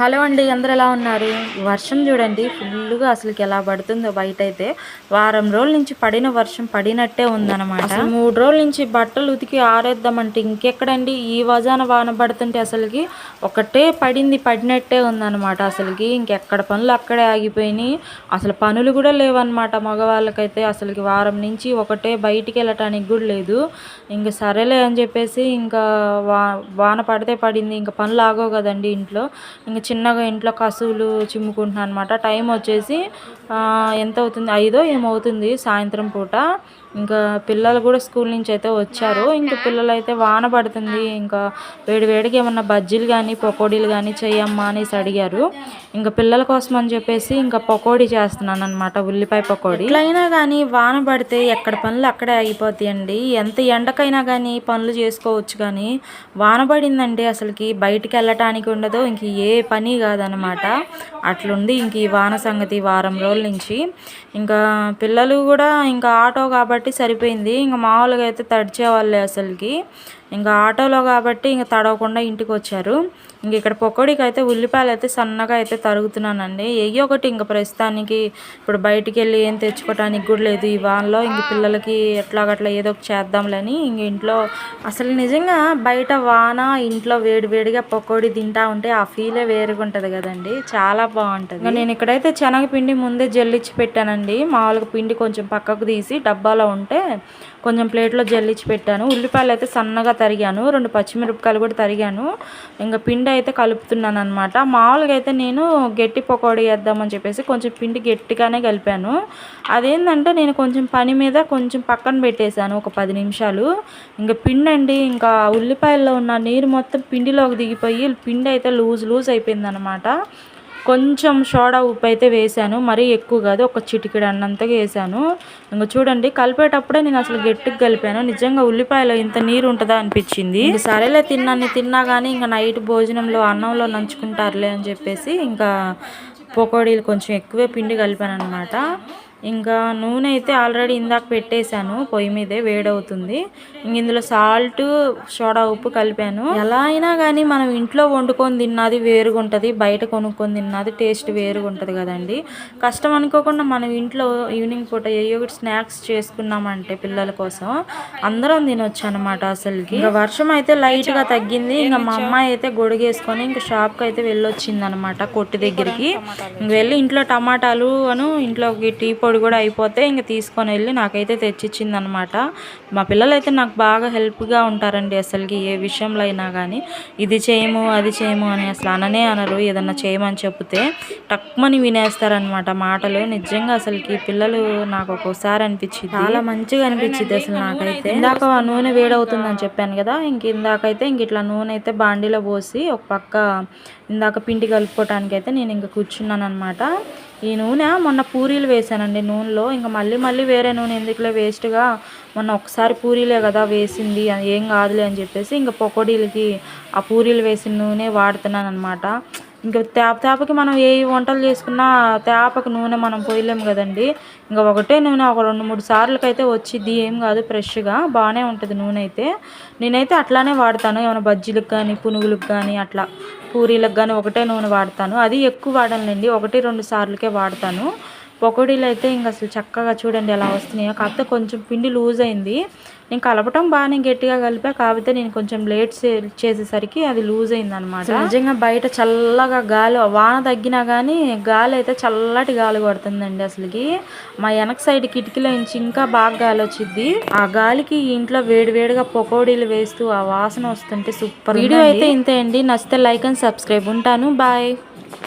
Hello అండి అందరు ఎలా ఉన్నారు? వర్షం చూడండి ఫుల్గా అసలుకి ఎలా పడుతుందో బయట అయితే వారం రోజుల నుంచి పడిన వర్షం పడినట్టే ఉందన్నమాట. మూడు రోజుల నుంచి బట్టలు ఉతికి ఆరేద్దామంటే ఇంకెక్కడండి? ఈ వజాన వాన పడుతుంటే అసలుకి ఒకటే పడింది పడినట్టే ఉందన్నమాట అసలుకి. ఇంకెక్కడ పనులు అక్కడే ఆగిపోయినాయి. అసలు పనులు కూడా లేవన్నమాట మగవాళ్ళకైతే. అసలుకి వారం నుంచి ఒకటే బయటికి వెళ్ళటానికి కూడా లేదు. ఇంక సరేలే అని చెప్పేసి ఇంకా వా వాన పడితే పడింది ఇంకా పనులు ఆగవు కదండి ఇంట్లో. ఇంకా చిన్నగా ఇంట్లో కసువులు చిమ్ముకుంటున్నాను అనమాట టైం వచ్చేసి ఎంత అవుతుంది ఐదో ఏమవుతుంది సాయంత్రం పూట. ఇంకా పిల్లలు కూడా స్కూల్ నుంచి అయితే వచ్చారు. ఇంకా పిల్లలు అయితే వాన పడుతుంది. ఇంకా వేడి వేడికి ఏమన్నా బజ్జీలు కానీ పకోడీలు కానీ చేయమ్మా అనేసి అడిగారు. ఇంకా పిల్లల కోసం అని చెప్పేసి ఇంకా పకోడీ చేస్తున్నాను అనమాట ఉల్లిపాయ పకోడీ. ఎట్లయినా కానీ వాన పడితే ఎక్కడ పనులు అక్కడే ఆగిపోతాయండి. ఎంత ఎండకైనా కానీ పనులు చేసుకోవచ్చు కానీ వాన పడిందంటే అసలుకి. బయటికి వెళ్ళటానికి ఉండదు. ఇంక ఏ పని కాదనమాట అట్లుంది ఇంక ఈ వాన సంగతి వారం రోజుల నుంచి. ఇంకా పిల్లలు కూడా ఇంకా ఆటో కాబట్టి సరిపోయింది. ఇంకా మామూలుగా అయితే తడిచేవాళ్ళే అసలుకి. ఇంకా ఆటోలో కాబట్టి ఇంకా తడవకుండా ఇంటికి వచ్చారు ఇంక ఇక్కడ పకోడీకి అయితే ఉల్లిపాయలు అయితే సన్నగా అయితే తరుగుతున్నానండి. ఎయ్యి ఒకటి ఇంకా ప్రస్తుతానికి ఇప్పుడు బయటికి వెళ్ళి ఏం తెచ్చుకోవడానికి కూడా లేదు. ఈ వానలో ఇంక పిల్లలకి ఎట్లాగట్లా ఏదో ఒకటి చేద్దాంలని ఇంక ఇంట్లో అసలు నిజంగా బయట వాన ఇంట్లో వేడి వేడిగా పకోడీ తింటా ఉంటే ఆ ఫీలే వేరుగా ఉంటుంది కదండి. చాలా బాగుంటుంది. నేను ఇక్కడైతే శనగపిండి ముందే జల్లిచ్చి పెట్టానండి. మామూలుగా పిండి కొంచెం పక్కకు తీసి డబ్బాలో ఉంటే కొంచెం ప్లేట్లో జల్లిచ్చి పెట్టాను. ఉల్లిపాయలు అయితే సన్నగా తరిగాను. రెండు పచ్చిమిరపకాయలు కూడా తరిగాను. ఇంకా పిండి అయితే కలుపుతున్నాను అనమాట మామూలుగా అయితే నేను గట్టి పకోడీ వేద్దామని చెప్పేసి కొంచెం పిండి గట్టిగానే కలిపాను. అదేంటంటే నేను కొంచెం పని మీద కొంచెం పక్కన పెట్టేశాను ఒక పది నిమిషాలు. ఇంకా పిండి అండి ఇంకా ఉల్లిపాయల్లో ఉన్న నీరు మొత్తం పిండిలోకి దిగిపోయి పిండి అయితే లూజ్ లూజ్ అయిపోయింది కొంచెం సోడా ఉప్పు అయితే వేసాను మరీ ఎక్కువ కాదు ఒక చిటికెడు అన్నంతగా వేసాను ఇంకా చూడండి కలిపేటప్పుడే నేను అసలు గట్టిగా కలిపాను. నిజంగా ఉల్లిపాయలో ఇంత నీరు ఉంటుందా అనిపించింది. సరేలే తిన్నాను తిన్నా కానీ ఇంకా నైట్ భోజనంలో అన్నంలో నంచుకుంటారులే అని చెప్పేసి ఇంకా పకోడీలు కొంచెం ఎక్కువే పిండి కలిపాను అనమాట ఇంకా నూనె అయితే ఆల్రెడీ ఇందాక పెట్టేశాను పొయ్యి మీదే వేడవుతుంది. ఇంక ఇందులో సాల్ట్ సోడా ఉప్పు కలిపాను. ఎలా అయినా కానీ మనం ఇంట్లో వండుకొని తిన్నది వేరుగా ఉంటుంది బయట కొనుక్కొని తిన్నది టేస్ట్ వేరుగా ఉంటుంది కదండి. కష్టం అనుకోకుండా మనం ఇంట్లో ఈవినింగ్ పూట ఏ ఒకటి స్నాక్స్ చేసుకున్నామంటే పిల్లల కోసం అందరం తినొచ్చు అనమాట అసలుకి. ఇంకా వర్షం అయితే లైట్గా తగ్గింది. ఇంకా మా అమ్మాయి అయితే గొడుగేసుకొని ఇంకా షాప్కి అయితే వెళ్ళొచ్చింది అనమాట కొట్టు దగ్గరికి. ఇంక వెళ్ళి ఇంట్లో టమాటాలు అను ఇంట్లో టీ పొడి కూడా అయిపోతే ఇంక తీసుకొని వెళ్ళి నాకైతే తెచ్చిచ్చింది అనమాట మా పిల్లలు అయితే నాకు బాగా హెల్ప్గా ఉంటారండి అసలుకి ఏ విషయంలో అయినా కానీ ఇది చేయము అది చేయము అని అసలు అననే అనరు. ఏదన్నా చేయమని చెప్తే టక్మని వినేస్తారనమాట మాటలు. నిజంగా అసలుకి పిల్లలు నాకు ఒక్కోసారి అనిపించింది చాలా మంచిగా అనిపించింది అసలు నాకైతే. ఇందాక ఆ నూనె వేడవుతుందని చెప్పాను కదా. ఇంక ఇందాకైతే ఇంక ఇట్లా నూనె అయితే బాండీలో పోసి ఒక పక్క ఇందాక పిండి కలుపుకోవటానికి అయితే నేను ఇంకా కూర్చున్నాను అనమాట ఈ నూనె మొన్న పూరీలు వేసానండి నూనెలో. ఇంకా మళ్ళీ మళ్ళీ వేరే నూనె ఎందుకులే వేస్ట్గా మొన్న ఒకసారి పూరీలే కదా వేసింది ఏం కాదులే అని చెప్పేసి ఇంకా పకోడీలకి ఆ పూరీలు వేసిన నూనె వాడుతున్నాను అనమాట ఇంకా తేప తేపకి మనం ఏ వంటలు చేసుకున్నా తేపకి నూనె మనం పోయలేము కదండి. ఇంకా ఒకటే నూనె ఒక రెండు మూడు సార్లకి అయితే వచ్చింది ఏం కాదు ఫ్రెష్గా బాగానే ఉంటుంది నూనె అయితే. నేనైతే అట్లానే వాడతాను ఏమైనా బజ్జీలకు కానీ పునుగులకు కానీ అట్లా పూరీలకు కానీ ఒకటే నూనె వాడతాను. అది ఎక్కువ వాడనులేండి ఒకటి రెండు సార్లకే వాడతాను. పకోడీలు అయితే ఇంకా అసలు చక్కగా చూడండి ఎలా వస్తున్నాయో. కాకపోతే కొంచెం పిండి లూజ్ అయింది. నేను కలపటం బాగానే గట్టిగా కలిపా. కాకపోతే నేను కొంచెం లేట్ చేసేసరికి అది లూజ్ అయింది అనమాట నిజంగా బయట చల్లగా గాలి వాన తగ్గినా కానీ గాలి అయితే చల్లటి గాలి కొడుతుందండి అసలుకి. మా వెనక సైడ్ కిటికీలో నుంచి ఇంకా బాగా గాలి వచ్చింది ఆ గాలికి ఇంట్లో వేడి వేడిగా పకోడీలు వేస్తూ ఆ వాసన వస్తుంటే సూపర్ వీడియో అయితే ఇంతే అండి. నచ్చితే లైక్ అండ్ సబ్స్క్రైబ్. ఉంటాను. బాయ్.